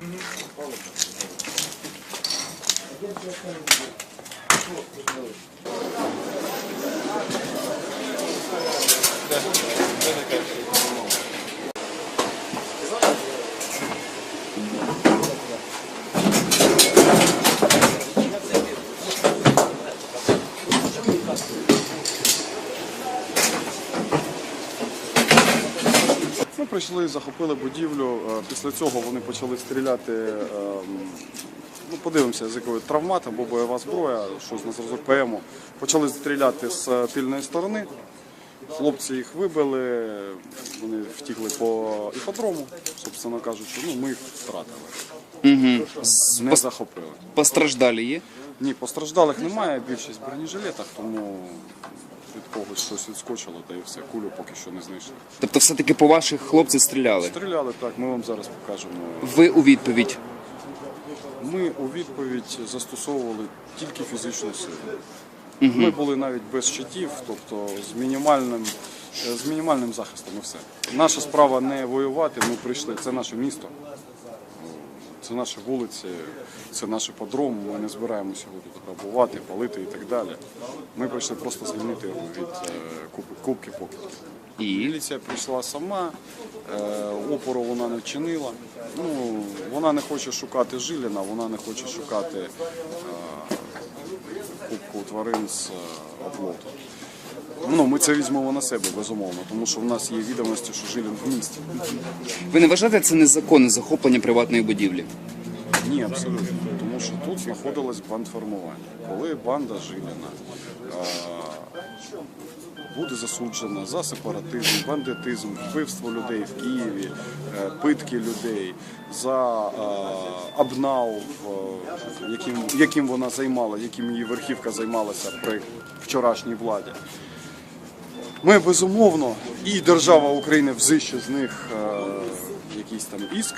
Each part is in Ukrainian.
Угу. Ми прийшли, захопили будівлю. е, Після цього вони почали стріляти. е, Ну, подивимося, з якою травмат або бойова зброя, щось на зразок ПМу. Почали стріляти з е, тильної сторони. Хлопці їх вибили, вони втікли по іподрому, собственно кажучи, ну ми їх втратили, Угу. не захопили. Постраждалі є? Ні, постраждалих немає, більшість в бронежилетах, тому від когось щось відскочило, та і все, кулю поки що не знайшли. Тобто все-таки по ваших хлопців стріляли. Стріляли так, ми вам зараз покажемо. Ви у відповідь. Ми у відповідь застосовували тільки фізичну силу. Ми були навіть без щитів, тобто з мінімальним, з мінімальним захистом і все. Наша справа не воювати, ми прийшли, це наше місто, це наші вулиці, це наш подром, ми не збираємося тут грабувати, палити і так далі. Ми прийшли просто звільнити його від е, кубки покидьків. І Міліція прийшла сама, е, опору вона не чинила. Ну, вона не хоче шукати Жиліна, вона не хоче шукати е, кубку тварин з облоту. Ну, ми це візьмемо на себе, безумовно, тому що в нас є відомості, що Жилін в місті. ви не вважаєте це незаконне захоплення приватної будівлі? Ні, абсолютно. Тому що тут знаходилось бандформування. Коли банда Жиліна е, буде засуджена за сепаратизм, бандитизм, вбивство людей в Києві, е, питки людей, за е, обнау, е, яким, яким вона займала, яким її верхівка займалася при вчорашній владі. Ми безумовно і держава України взище з них е, якийсь там іск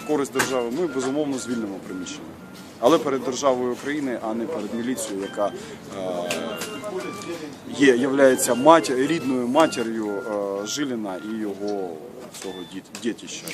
в користь держави. Ми безумовно звільнимо приміщення. Але перед державою України, а не перед міліцією, яка е, є, матір, рідною матір'ю е, Жиліна і його цього діт, дітища.